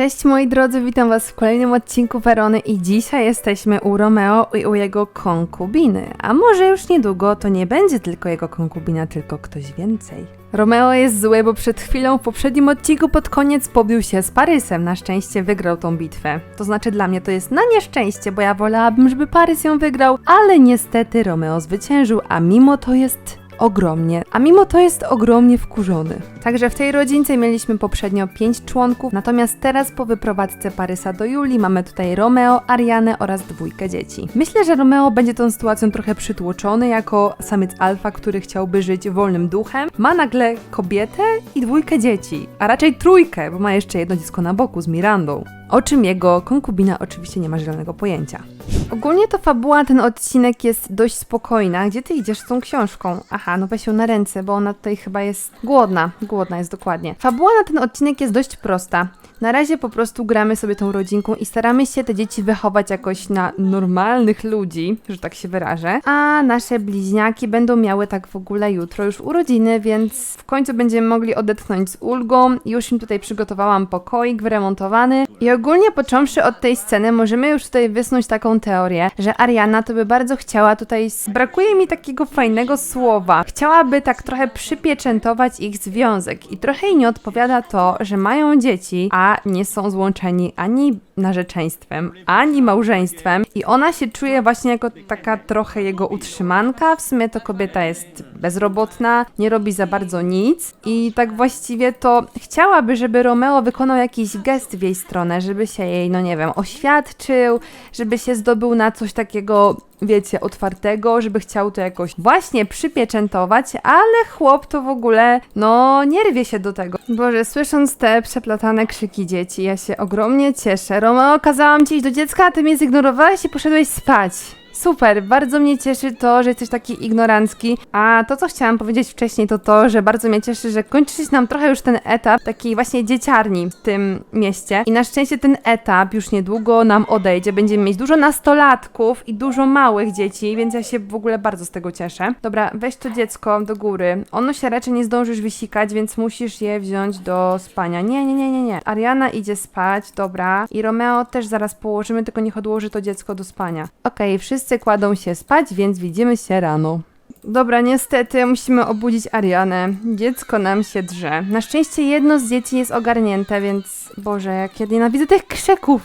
Cześć moi drodzy, witam was w kolejnym odcinku Werony i dzisiaj jesteśmy u Romeo i u jego konkubiny. A może już niedługo to nie będzie tylko jego konkubina, tylko ktoś więcej. Romeo jest zły, bo przed chwilą w poprzednim odcinku pod koniec pobił się z Parysem. Na szczęście wygrał tą bitwę. To znaczy dla mnie to jest na nieszczęście, bo ja wolałabym, żeby Parys ją wygrał, ale niestety Romeo zwyciężył, a mimo to jest ogromnie, a mimo to jest ogromnie wkurzony. Także w tej rodzince mieliśmy poprzednio pięć członków, natomiast teraz po wyprowadzce Parysa do Julii mamy tutaj Romeo, Arianę oraz dwójkę dzieci. Myślę, że Romeo będzie tą sytuacją trochę przytłoczony jako samiec alfa, który chciałby żyć wolnym duchem. Ma nagle kobietę i dwójkę dzieci, a raczej trójkę, bo ma jeszcze jedno dziecko na boku z Mirandą. O czym jego konkubina oczywiście nie ma zielonego pojęcia. Ogólnie to fabuła ten odcinek jest dość spokojna. Gdzie ty idziesz z tą książką? Aha, no weź ją na ręce, bo ona tutaj chyba jest głodna. Głodna jest dokładnie. Fabuła na ten odcinek jest dość prosta. Na razie po prostu gramy sobie tą rodzinką i staramy się te dzieci wychować jakoś na normalnych ludzi, że tak się wyrażę. A nasze bliźniaki będą miały tak w ogóle jutro już urodziny, więc w końcu będziemy mogli odetchnąć z ulgą. Już im tutaj przygotowałam pokoik wyremontowany. I ogólnie począwszy od tej sceny, możemy już tutaj wysnuć taką teorię, że Ariana to by bardzo chciała tutaj. Brakuje mi takiego fajnego słowa. Chciałaby tak trochę przypieczętować ich związek. I trochę jej nie odpowiada to, że mają dzieci, a nie są złączeni ani narzeczeństwem, ani małżeństwem. I ona się czuje właśnie jako taka trochę jego utrzymanka. W sumie to kobieta jest bezrobotna, nie robi za bardzo nic. I tak właściwie to chciałaby, żeby Romeo wykonał jakiś gest w jej stronę, żeby się jej, no nie wiem, oświadczył, żeby się zdobył na coś takiego wiecie, otwartego, żeby chciał to jakoś właśnie przypieczętować, ale chłop to w ogóle, no, nie rwie się do tego. Boże, słysząc te przeplatane krzyki dzieci, ja się ogromnie cieszę. Romeo, kazałam ci iść do dziecka, a ty mnie zignorowałeś i poszedłeś spać. Super, bardzo mnie cieszy to, że jesteś taki ignorancki. A to, co chciałam powiedzieć wcześniej, to to, że bardzo mnie cieszy, że kończy się nam trochę już ten etap takiej właśnie dzieciarni w tym mieście. I na szczęście ten etap już niedługo nam odejdzie. Będziemy mieć dużo nastolatków i dużo małych dzieci, więc ja się w ogóle bardzo z tego cieszę. Dobra, weź to dziecko do góry. Ono się raczej nie zdążysz wysikać, więc musisz je wziąć do spania. Nie, nie, nie, nie, nie. Ariana idzie spać, dobra. I Romeo też zaraz położymy, tylko niech odłoży to dziecko do spania. Okej, wszyscy kładą się spać, więc widzimy się rano. Dobra, niestety musimy obudzić Arianę. Dziecko nam się drze. Na szczęście jedno z dzieci jest ogarnięte, więc Boże, jak ja nienawidzę tych krzyków.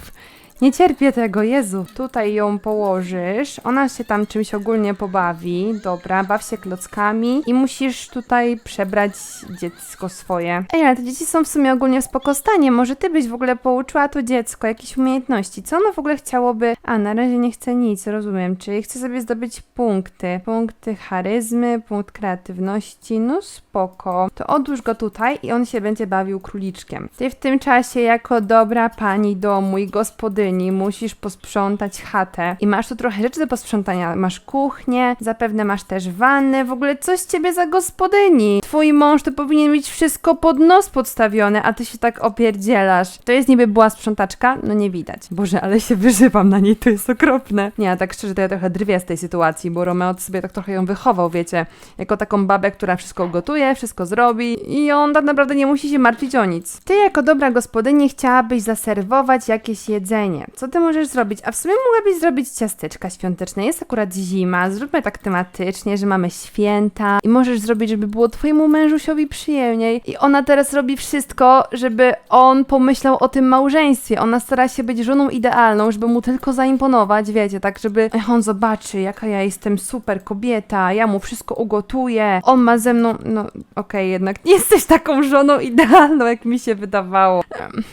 Nie cierpię tego, Jezu. Tutaj ją położysz. Ona się tam czymś ogólnie pobawi. Dobra, baw się klockami. I musisz tutaj przebrać dziecko swoje. Ej, ale te dzieci są w sumie ogólnie w. Może ty byś w ogóle pouczyła to dziecko jakieś umiejętności. Co ono w ogóle chciałoby? A, na razie nie chce nic, rozumiem. Czyli chce sobie zdobyć punkty. Punkty charyzmy, punkt kreatywności. No spoko. To odłóż go tutaj i on się będzie bawił króliczkiem. Ty w tym czasie, jako dobra pani domu i gospodyni, musisz posprzątać chatę. I masz tu trochę rzeczy do posprzątania. Masz kuchnię, zapewne masz też wannę. W ogóle coś ciebie za gospodyni. Twój mąż to powinien mieć wszystko pod nos podstawione, a ty się tak opierdzielasz. To jest niby była sprzątaczka? No nie widać. Boże, ale się wyżywam na niej, to jest okropne. Nie, a tak szczerze to ja trochę drwię z tej sytuacji, bo Romeo sobie tak trochę ją wychował, wiecie, jako taką babę, która wszystko ugotuje, wszystko zrobi i on tak naprawdę nie musi się martwić o nic. Ty jako dobra gospodyni chciałabyś zaserwować jakieś jedzenie. Co ty możesz zrobić? A w sumie mogłabyś zrobić ciasteczka świąteczne. Jest akurat zima, zróbmy tak tematycznie, że mamy święta i możesz zrobić, żeby było twojemu mężusiowi przyjemniej. I ona teraz robi wszystko, żeby on pomyślał o tym małżeństwie. Ona stara się być żoną idealną, żeby mu tylko zaimponować, wiecie, tak, żeby on zobaczy, jaka ja jestem super kobieta, ja mu wszystko ugotuję, on ma ze mną, no okej, jednak nie jesteś taką żoną idealną, jak mi się wydawało.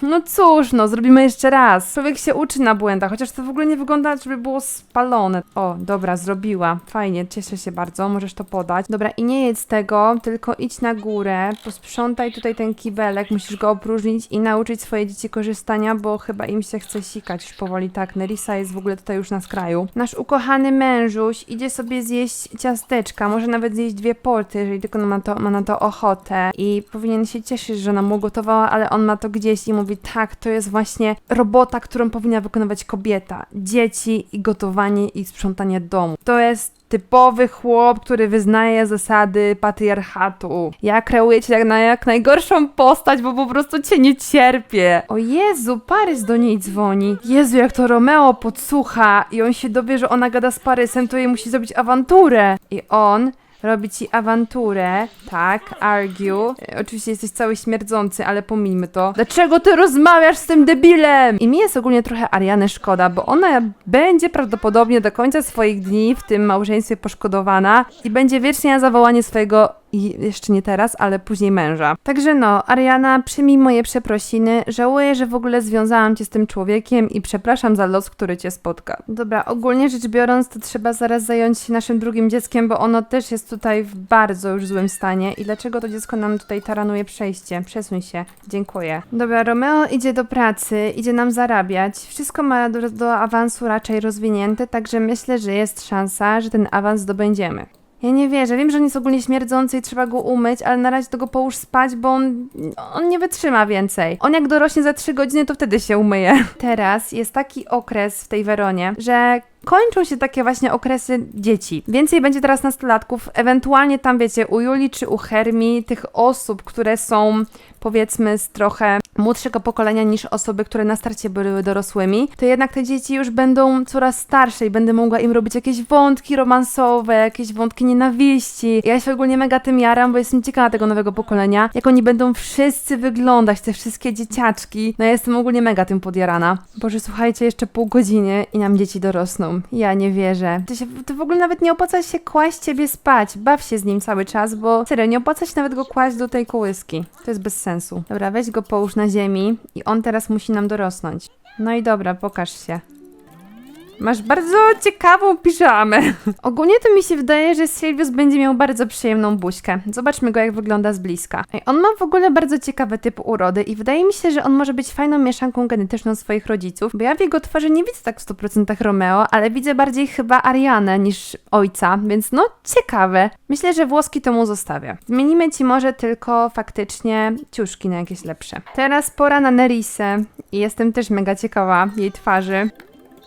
No cóż, no, zrobimy jeszcze raz. Człowiek się uczy na błędach, chociaż to w ogóle nie wygląda, żeby było spalone. O, dobra, zrobiła. Fajnie, cieszę się bardzo, możesz to podać. Dobra, i nie jedz tego, tylko idź na górę, posprzątaj tutaj ten kibelek, musisz go opróżnić i nauczyć swoje dzieci korzystania, bo chyba im się chce sikać już powoli. Tak, Nerissa jest w ogóle tutaj już na skraju. Nasz ukochany mężuś idzie sobie zjeść ciasteczka, może nawet zjeść dwie porty, jeżeli tylko ma, to, ma na to ochotę i powinien się cieszyć, że ona mu gotowała, ale on ma to gdzieś i mówi, tak, to jest właśnie robota, którą powinien powinna wykonywać kobieta. Dzieci i gotowanie i sprzątanie domu. To jest typowy chłop, który wyznaje zasady patriarchatu. Ja kreuję cię na jak najgorszą postać, bo po prostu cię nie cierpię. O Jezu, Parys do niej dzwoni. Jezu, jak to Romeo podsłucha i on się dowie, że ona gada z Parysem, to jej musi zrobić awanturę. I on robi ci awanturę, tak, argue. E, oczywiście jesteś cały śmierdzący, ale pomijmy to. Dlaczego ty rozmawiasz z tym debilem? I mi jest ogólnie trochę Ariany szkoda, bo ona będzie prawdopodobnie do końca swoich dni w tym małżeństwie poszkodowana i będzie wiecznie na zawołanie swojego i jeszcze nie teraz, ale później męża. Także no, Ariana, przyjmij moje przeprosiny. Żałuję, że w ogóle związałam cię z tym człowiekiem i przepraszam za los, który cię spotka. Dobra, ogólnie rzecz biorąc, to trzeba zaraz zająć się naszym drugim dzieckiem, bo ono też jest tutaj w bardzo już złym stanie. I dlaczego to dziecko nam tutaj taranuje przejście? Przesuń się. Dziękuję. Dobra, Romeo idzie do pracy, idzie nam zarabiać. Wszystko ma do, do awansu raczej rozwinięte, także myślę, że jest szansa, że ten awans zdobędziemy. Ja nie wierzę. Wiem, że on jest ogólnie śmierdzący i trzeba go umyć, ale na razie to go połóż spać, bo on, on nie wytrzyma więcej. On jak dorośnie za 3 godziny, to wtedy się umyje. Teraz jest taki okres w tej Weronie, że kończą się takie właśnie okresy dzieci. Więcej będzie teraz nastolatków, ewentualnie tam wiecie, u Julii czy u Hermi, tych osób, które są powiedzmy z trochę młodszego pokolenia niż osoby, które na starcie były dorosłymi, to jednak te dzieci już będą coraz starsze i będę mogła im robić jakieś wątki romansowe, jakieś wątki nienawiści. Ja się ogólnie mega tym jaram, bo jestem ciekawa tego nowego pokolenia, jak oni będą wszyscy wyglądać, te wszystkie dzieciaczki. No ja jestem ogólnie mega tym podjarana. Boże, słuchajcie, jeszcze pół godziny i nam dzieci dorosną. Ja nie wierzę. To, się, to w ogóle nawet nie opłaca się kłaść ciebie spać. Baw się z nim cały czas, bo serio, nie opłaca się nawet go kłaść do tej kołyski. To jest bez sensu. Dobra, weź go połóż na ziemi i on teraz musi nam dorosnąć. No i dobra, pokaż się. Masz bardzo ciekawą piżamę. Ogólnie to mi się wydaje, że Sylwius będzie miał bardzo przyjemną buźkę. Zobaczmy go, jak wygląda z bliska. On ma w ogóle bardzo ciekawy typ urody i wydaje mi się, że on może być fajną mieszanką genetyczną swoich rodziców, bo ja w jego twarzy nie widzę tak w 100% Romeo, ale widzę bardziej chyba Arianę niż ojca, więc no ciekawe. Myślę, że włoski to mu zostawię. Zmienimy ci może tylko faktycznie ciuszki na jakieś lepsze. Teraz pora na Nerisę i jestem też mega ciekawa jej twarzy.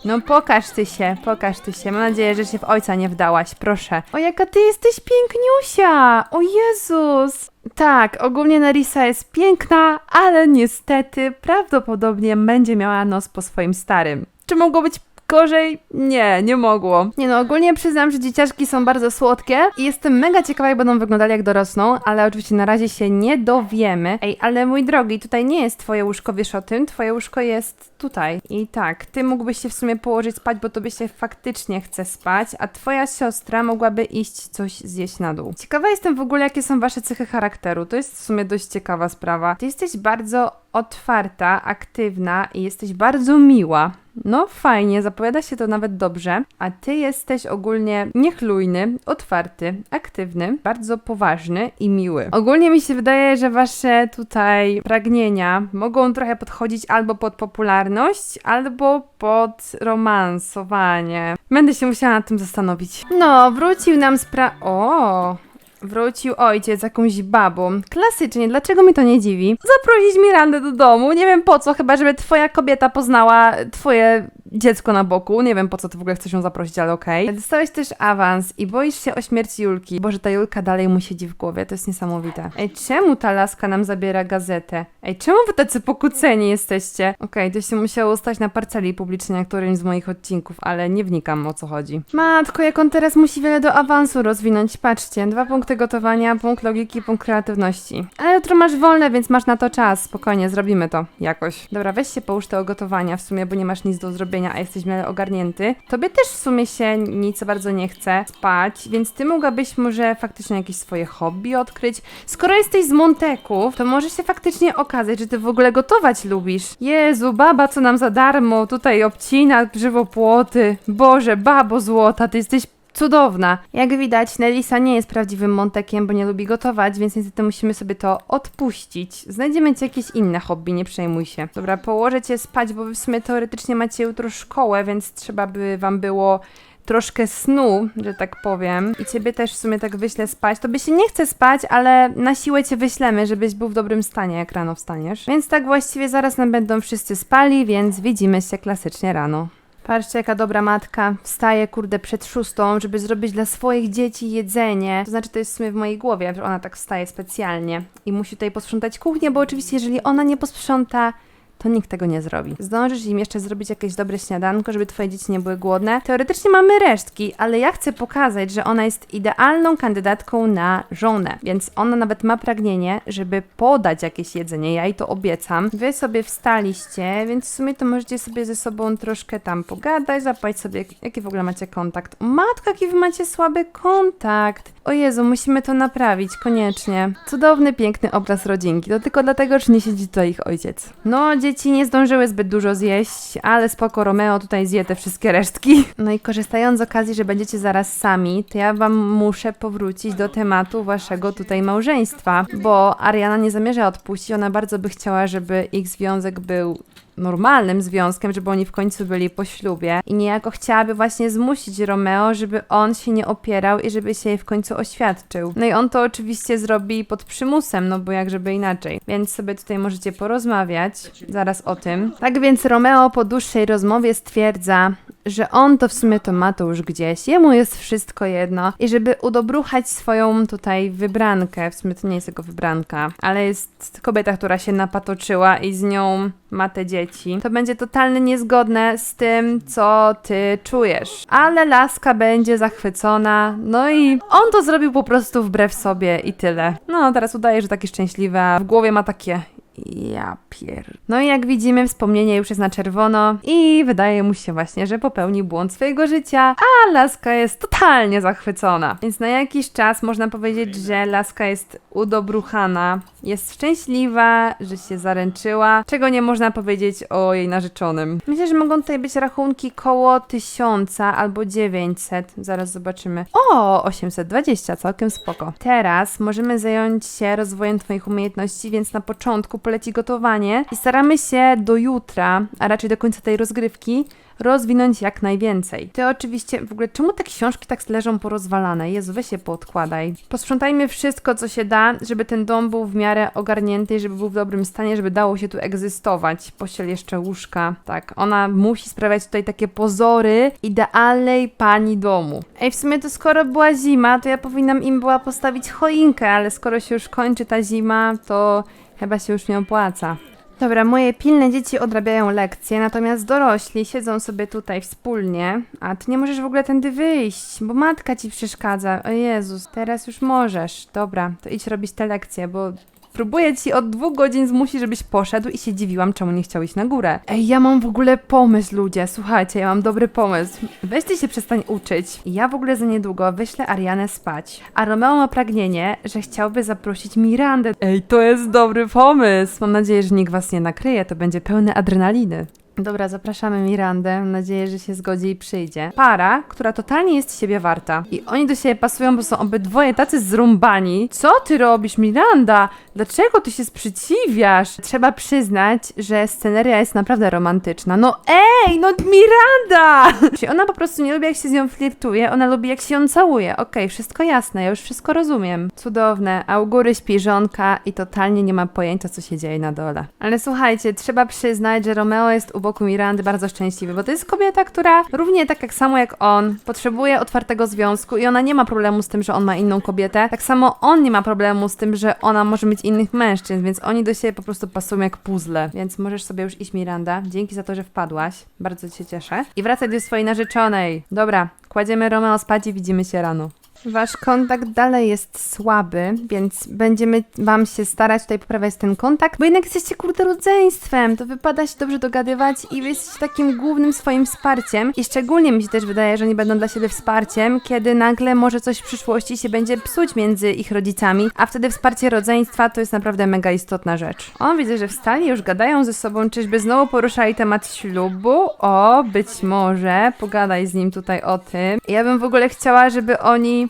No pokaż ty się, pokaż ty się. Mam nadzieję, że się w ojca nie wdałaś, proszę. O jaka ty jesteś piękniusia! O Jezus! Tak, ogólnie Nerissa jest piękna, ale niestety prawdopodobnie będzie miała nos po swoim starym. Czy mogło być gorzej? Nie, nie mogło. Nie no, ogólnie przyznam, że dzieciaczki są bardzo słodkie i jestem mega ciekawa, jak będą wyglądali, jak dorosną, ale oczywiście na razie się nie dowiemy. Ej, ale mój drogi, tutaj nie jest twoje łóżko, wiesz o tym? Twoje łóżko jest tutaj. I tak, ty mógłbyś się w sumie położyć spać, bo tobie się faktycznie chce spać, a twoja siostra mogłaby iść coś zjeść na dół. Ciekawa jestem w ogóle, jakie są wasze cechy charakteru. To jest w sumie dość ciekawa sprawa. Ty jesteś bardzo otwarta, aktywna i jesteś bardzo miła. No fajnie, zapowiada się to nawet dobrze, a ty jesteś ogólnie niechlujny, otwarty, aktywny, bardzo poważny i miły. Ogólnie mi się wydaje, że wasze tutaj pragnienia mogą trochę podchodzić albo pod popularność, albo pod romansowanie. Będę się musiała nad tym zastanowić. No, wrócił nam spra... O! Wrócił ojciec z jakąś babą. Klasycznie, dlaczego mi to nie dziwi? Zaprosić Mirandę do domu, nie wiem po co, chyba żeby twoja kobieta poznała twoje dziecko na boku. Nie wiem po co ty w ogóle chcesz ją zaprosić, ale okej. Dostałeś też awans i boisz się o śmierć Julki. Boże, ta Julka dalej mu siedzi w głowie, to jest niesamowite. Ej, czemu ta laska nam zabiera gazetę? Ej, czemu wy tacy pokłóceni jesteście? Okej, to się musiało stać na parceli publicznej na którymś z moich odcinków, ale nie wnikam o co chodzi. Matko, jak on teraz musi wiele do awansu rozwinąć. Patrzcie, dwa punkty gotowania, punkt logiki, punkt kreatywności. Ale jutro masz wolne, więc masz na to czas. Spokojnie, zrobimy to jakoś. Dobra, weź się połóż te gotowania w sumie, bo nie masz nic do zrobienia, a jesteś w miarę ogarnięty. Tobie też w sumie się nic bardzo nie chce spać, więc ty mogłabyś może faktycznie jakieś swoje hobby odkryć. Skoro jesteś z Monteków, to może się faktycznie okazać, że ty w ogóle gotować lubisz. Jezu, baba co nam za darmo tutaj obcina żywopłoty. Boże, babo złota, ty jesteś cudowna. Jak widać, Nelisa nie jest prawdziwym Montekiem, bo nie lubi gotować, więc niestety musimy sobie to odpuścić. Znajdziemy ci jakieś inne hobby, nie przejmuj się. Dobra, położę cię spać, bo wy w sumie teoretycznie macie jutro szkołę, więc trzeba by wam było troszkę snu, że tak powiem, i ciebie też w sumie tak wyślę spać, to by się nie chce spać, ale na siłę cię wyślemy, żebyś był w dobrym stanie, jak rano wstaniesz. Więc tak właściwie zaraz nam będą wszyscy spali, więc widzimy się klasycznie rano. Patrzcie, jaka dobra matka. Wstaje, kurde, przed szóstą, żeby zrobić dla swoich dzieci jedzenie. To znaczy, to jest w sumie w mojej głowie, że ona tak wstaje specjalnie i musi tutaj posprzątać kuchnię, bo oczywiście, jeżeli ona nie posprząta, to nikt tego nie zrobi. Zdążysz im jeszcze zrobić jakieś dobre śniadanko, żeby twoje dzieci nie były głodne. Teoretycznie mamy resztki, ale ja chcę pokazać, że ona jest idealną kandydatką na żonę, więc ona nawet ma pragnienie, żeby podać jakieś jedzenie. Ja jej to obiecam. Wy sobie wstaliście, więc w sumie to możecie sobie ze sobą troszkę tam pogadać, zapać sobie, jaki w ogóle macie kontakt. O jaki wy macie słaby kontakt. O Jezu, musimy to naprawić, koniecznie. Cudowny, piękny obraz rodzinki. To tylko dlatego, że nie siedzi tutaj ich ojciec. No, dzieci nie zdążyły zbyt dużo zjeść, ale spoko, Romeo tutaj zje te wszystkie resztki. No i korzystając z okazji, że będziecie zaraz sami, to ja wam muszę powrócić do tematu waszego tutaj małżeństwa, bo Ariana nie zamierza odpuścić, ona bardzo by chciała, żeby ich związek był normalnym związkiem, żeby oni w końcu byli po ślubie i niejako chciałaby właśnie zmusić Romeo, żeby on się nie opierał i żeby się jej w końcu oświadczył. No i on to oczywiście zrobi pod przymusem, no bo jak żeby inaczej. Więc sobie tutaj możecie porozmawiać zaraz o tym. Tak więc Romeo po dłuższej rozmowie stwierdza, że on to w sumie to ma to już gdzieś, jemu jest wszystko jedno i żeby udobruchać swoją tutaj wybrankę, w sumie to nie jest jego wybranka, ale jest kobieta, która się napatoczyła i z nią ma te dzieci, to będzie totalnie niezgodne z tym, co ty czujesz. Ale laska będzie zachwycona, no i on to zrobił po prostu wbrew sobie i tyle. No, teraz udaje, że taki szczęśliwy, a w głowie ma takie ja pier... No i jak widzimy, wspomnienie już jest na czerwono i wydaje mu się właśnie, że popełni błąd swojego życia, a Laska jest totalnie zachwycona. Więc na jakiś czas można powiedzieć, że Laska jest udobruchana, jest szczęśliwa, że się zaręczyła, czego nie można powiedzieć o jej narzeczonym. Myślę, że mogą tutaj być rachunki koło 1000 albo 900, zaraz zobaczymy. O, 820, całkiem spoko. Teraz możemy zająć się rozwojem Twoich umiejętności, więc na początku poleci gotowanie i staramy się do jutra, a raczej do końca tej rozgrywki, rozwinąć jak najwięcej. Ty oczywiście, w ogóle czemu te książki tak leżą porozwalane? Jezu, weź się poodkładaj. Posprzątajmy wszystko, co się da, żeby ten dom był w miarę ogarnięty, żeby był w dobrym stanie, żeby dało się tu egzystować. Pościel jeszcze łóżka. Tak, ona musi sprawiać tutaj takie pozory idealnej pani domu. Ej, w sumie to skoro była zima, to ja powinnam im była postawić choinkę, ale skoro się już kończy ta zima, to chyba się już nie opłaca. Dobra, moje pilne dzieci odrabiają lekcje, natomiast dorośli siedzą sobie tutaj wspólnie, a ty nie możesz w ogóle tędy wyjść, bo matka ci przeszkadza. O Jezus, teraz już możesz. Dobra, to idź robić te lekcje, bo próbuję ci od dwóch godzin zmusić, żebyś poszedł i się dziwiłam, czemu nie chciał iść na górę. Ej, ja mam w ogóle pomysł, ludzie, słuchajcie, ja mam dobry pomysł. Weź ty się przestań uczyć. Ja w ogóle za niedługo wyślę Arianę spać, a Romeo ma pragnienie, że chciałby zaprosić Mirandę. Ej, to jest dobry pomysł. Mam nadzieję, że nikt was nie nakryje, to będzie pełne adrenaliny. Dobra, zapraszamy Mirandę. Mam nadzieję, że się zgodzi i przyjdzie. Para, która totalnie jest siebie warta. I oni do siebie pasują, bo są obydwoje tacy zrąbani. Co ty robisz, Miranda? Dlaczego ty się sprzeciwiasz? Trzeba przyznać, że sceneria jest naprawdę romantyczna. No ej, no Miranda! Czyli ona po prostu nie lubi, jak się z nią flirtuje, ona lubi, jak się ją całuje. Okej, wszystko jasne, ja już wszystko rozumiem. Cudowne. A u góry śpi żonka i totalnie nie ma pojęcia, co się dzieje na dole. Ale słuchajcie, trzeba przyznać, że Romeo jest u boku Mirandy bardzo szczęśliwy, bo to jest kobieta, która równie tak jak samo jak on, potrzebuje otwartego związku i ona nie ma problemu z tym, że on ma inną kobietę. Tak samo on nie ma problemu z tym, że ona może mieć innych mężczyzn, więc oni do siebie po prostu pasują jak puzzle. Więc możesz sobie już iść, Miranda. Dzięki za to, że wpadłaś. Bardzo cię cieszę. I wracaj do swojej narzeczonej. Dobra, kładziemy Romeo spać i widzimy się rano. Wasz kontakt dalej jest słaby, więc będziemy wam się starać tutaj poprawiać ten kontakt, bo jednak jesteście kurde rodzeństwem, to wypada się dobrze dogadywać i wy jesteście takim głównym swoim wsparciem i szczególnie mi się też wydaje, że oni będą dla siebie wsparciem, kiedy nagle może coś w przyszłości się będzie psuć między ich rodzicami, a wtedy wsparcie rodzeństwa to jest naprawdę mega istotna rzecz. O, widzę, że wstali, już gadają ze sobą, czyżby znowu poruszali temat ślubu? O, być może, pogadaj z nim tutaj o tym. Ja bym w ogóle chciała, żeby oni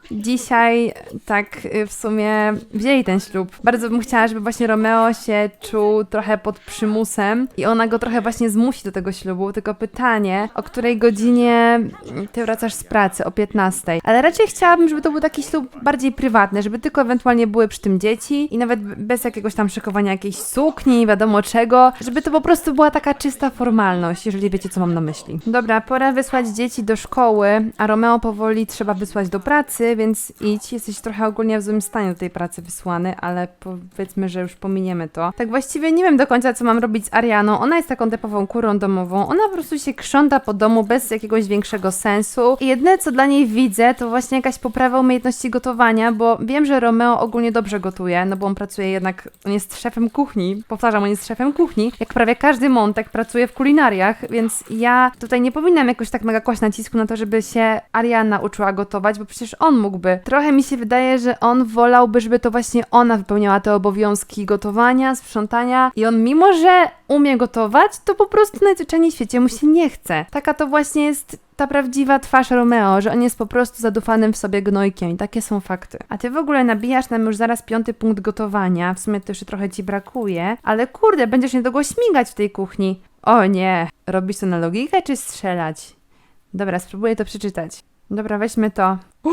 dzisiaj tak y, w sumie wzięli ten ślub. Bardzo bym chciała, żeby właśnie Romeo się czuł trochę pod przymusem i ona go trochę właśnie zmusi do tego ślubu. Tylko pytanie, o której godzinie ty wracasz z pracy? O 15. Ale raczej chciałabym, żeby to był taki ślub bardziej prywatny, żeby tylko ewentualnie były przy tym dzieci i nawet bez jakiegoś tam szykowania jakiejś sukni, wiadomo czego, żeby to po prostu była taka czysta formalność, jeżeli wiecie, co mam na myśli. Dobra, pora wysłać dzieci do szkoły, a Romeo powoli trzeba wysłać do pracy, więc idź. Jesteś trochę ogólnie w złym stanie do tej pracy wysłany, ale powiedzmy, że już pominiemy to. Tak właściwie nie wiem do końca, co mam robić z Arianą. Ona jest taką typową kurą domową. Ona po prostu się krząta po domu bez jakiegoś większego sensu. I jedyne, co dla niej widzę, to właśnie jakaś poprawa umiejętności gotowania, bo wiem, że Romeo ogólnie dobrze gotuje, no bo on pracuje jednak, on jest szefem kuchni. Powtarzam, on jest szefem kuchni. Jak prawie każdy montek pracuje w kulinariach, więc ja tutaj nie powinnam jakoś tak mega kłaść nacisku na to, żeby się Ariana uczyła gotować, bo przecież on mógłby. Trochę mi się wydaje, że on wolałby, żeby to właśnie ona wypełniała te obowiązki gotowania, sprzątania i on mimo, że umie gotować, to po prostu najzwyczajniej w świecie mu się nie chce. Taka to właśnie jest ta prawdziwa twarz Romeo, że on jest po prostu zadufanym w sobie gnojkiem i takie są fakty. A ty w ogóle nabijasz nam już zaraz piąty punkt gotowania, w sumie to jeszcze trochę ci brakuje, ale kurde, będziesz niedługo śmigać w tej kuchni. O nie, robisz to na logikę czy strzelać? Dobra, spróbuję to przeczytać. Dobra, weźmy to.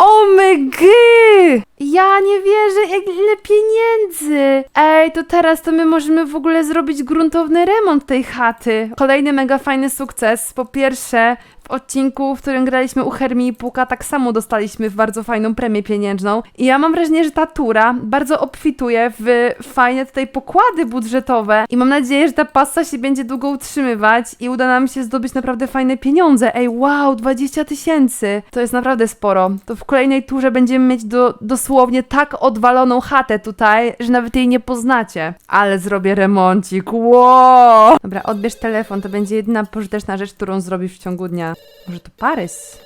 O my gy! Ja nie wierzę, jak ile pieniędzy! Ej, to teraz to my możemy w ogóle zrobić gruntowny remont tej chaty. Kolejny mega fajny sukces. Po pierwsze, w odcinku, w którym graliśmy u Hermii i Puka, tak samo dostaliśmy bardzo fajną premię pieniężną. I ja mam wrażenie, że ta tura bardzo obfituje w fajne tutaj pokłady budżetowe. I mam nadzieję, że ta pasta się będzie długo utrzymywać i uda nam się zdobyć naprawdę fajne pieniądze. Ej, wow, 20 tysięcy! To jest naprawdę sporo. To w kolejnej turze będziemy mieć do, dosłownie tak odwaloną chatę tutaj, że nawet jej nie poznacie. Ale zrobię remoncik, wow! Dobra, odbierz telefon, to będzie jedyna pożyteczna rzecz, którą zrobisz w ciągu dnia. Może to Parys?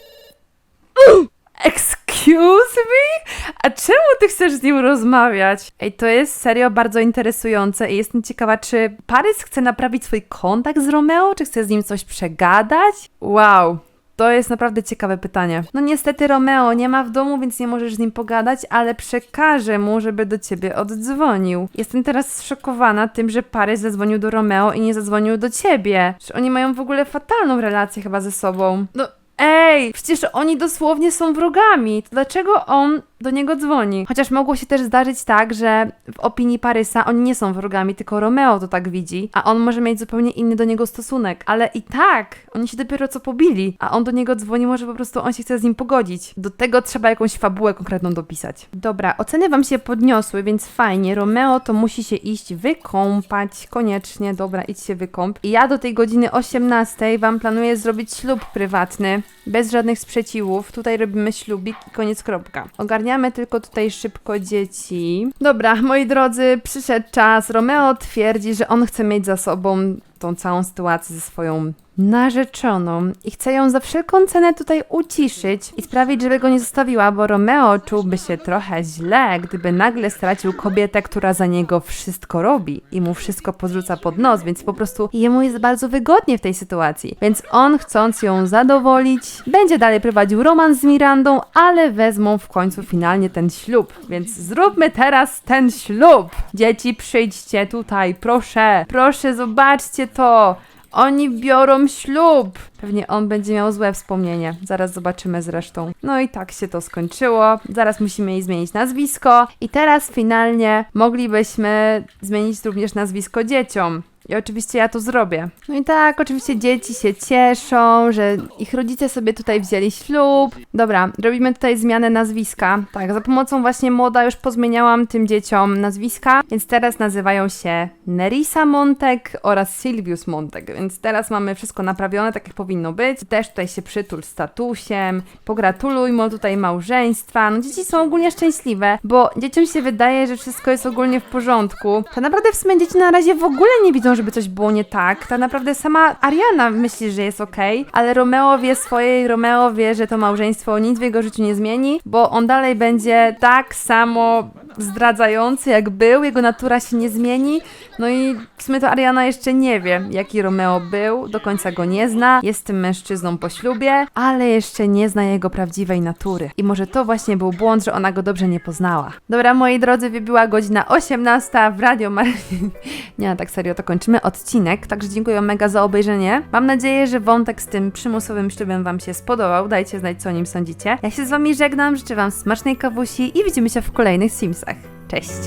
Excuse me? A czemu ty chcesz z nim rozmawiać? Ej, to jest serio bardzo interesujące i jestem ciekawa, czy Parys chce naprawić swój kontakt z Romeo, czy chce z nim coś przegadać? Wow. To jest naprawdę ciekawe pytanie. No niestety Romeo nie ma w domu, więc nie możesz z nim pogadać, ale przekażę mu, żeby do ciebie oddzwonił. Jestem teraz zszokowana tym, że Parys zadzwonił do Romeo i nie zadzwonił do ciebie. Że oni mają w ogóle fatalną relację chyba ze sobą. No Ej, przecież oni dosłownie są wrogami. To dlaczego on do niego dzwoni? Chociaż mogło się też zdarzyć tak, że w opinii Parysa oni nie są wrogami, tylko Romeo to tak widzi, a on może mieć zupełnie inny do niego stosunek. Ale i tak, oni się dopiero co pobili, a on do niego dzwoni, może po prostu on się chce z nim pogodzić. Do tego trzeba jakąś fabułę konkretną dopisać. Dobra, oceny wam się podniosły, więc fajnie. Romeo to musi się iść wykąpać, koniecznie. Dobra, idź się wykąp. I ja do tej godziny 18 wam planuję zrobić ślub prywatny bez żadnych sprzeciwów. Tutaj robimy ślubik i koniec kropka. Ogarniamy tylko tutaj szybko dzieci. Dobra, moi drodzy, przyszedł czas. Romeo twierdzi, że on chce mieć za sobą tą całą sytuację ze swoją narzeczoną i chce ją za wszelką cenę tutaj uciszyć i sprawić, żeby go nie zostawiła, bo Romeo czułby się trochę źle, gdyby nagle stracił kobietę, która za niego wszystko robi i mu wszystko podrzuca pod nos, więc po prostu jemu jest bardzo wygodnie w tej sytuacji. Więc on, chcąc ją zadowolić, będzie dalej prowadził romans z Mirandą, ale wezmą w końcu finalnie ten ślub. Więc zróbmy teraz ten ślub! Dzieci, przyjdźcie tutaj, proszę, proszę, zobaczcie to! Oni biorą ślub! Pewnie on będzie miał złe wspomnienie. Zaraz zobaczymy zresztą. No i tak się to skończyło. Zaraz musimy jej zmienić nazwisko. I teraz finalnie moglibyśmy zmienić również nazwisko dzieciom. I oczywiście ja to zrobię. No i tak, oczywiście dzieci się cieszą, że ich rodzice sobie tutaj wzięli ślub. Dobra, robimy tutaj zmianę nazwiska. Tak, za pomocą właśnie moda już pozmieniałam tym dzieciom nazwiska, więc teraz nazywają się Nerissa Montek oraz Silvius Montek, więc teraz mamy wszystko naprawione tak jak powinno być. Też tutaj się przytul statusem, pogratuluj mu tutaj małżeństwa. No dzieci są ogólnie szczęśliwe, bo dzieciom się wydaje, że wszystko jest ogólnie w porządku. Tak naprawdę w sumie dzieci na razie w ogóle nie widzą, żeby coś było nie tak. Tak naprawdę sama Ariana myśli, że jest okej, ale Romeo wie swoje i Romeo wie, że to małżeństwo nic w jego życiu nie zmieni, bo on dalej będzie tak samo zdradzający jak był, jego natura się nie zmieni. No i w sumie to Ariana jeszcze nie wie, jaki Romeo był, do końca go nie zna, jest tym mężczyzną po ślubie, ale jeszcze nie zna jego prawdziwej natury. I może to właśnie był błąd, że ona go dobrze nie poznała. Dobra, moi drodzy, wybiła godzina 18 w Radio Mar... nie, tak serio, to kończymy odcinek, także dziękuję mega za obejrzenie. Mam nadzieję, że wątek z tym przymusowym ślubem Wam się spodobał. Dajcie znać, co o nim sądzicie. Ja się z Wami żegnam, życzę Wam smacznej kawusi i widzimy się w kolejnych Simsach. Cześć!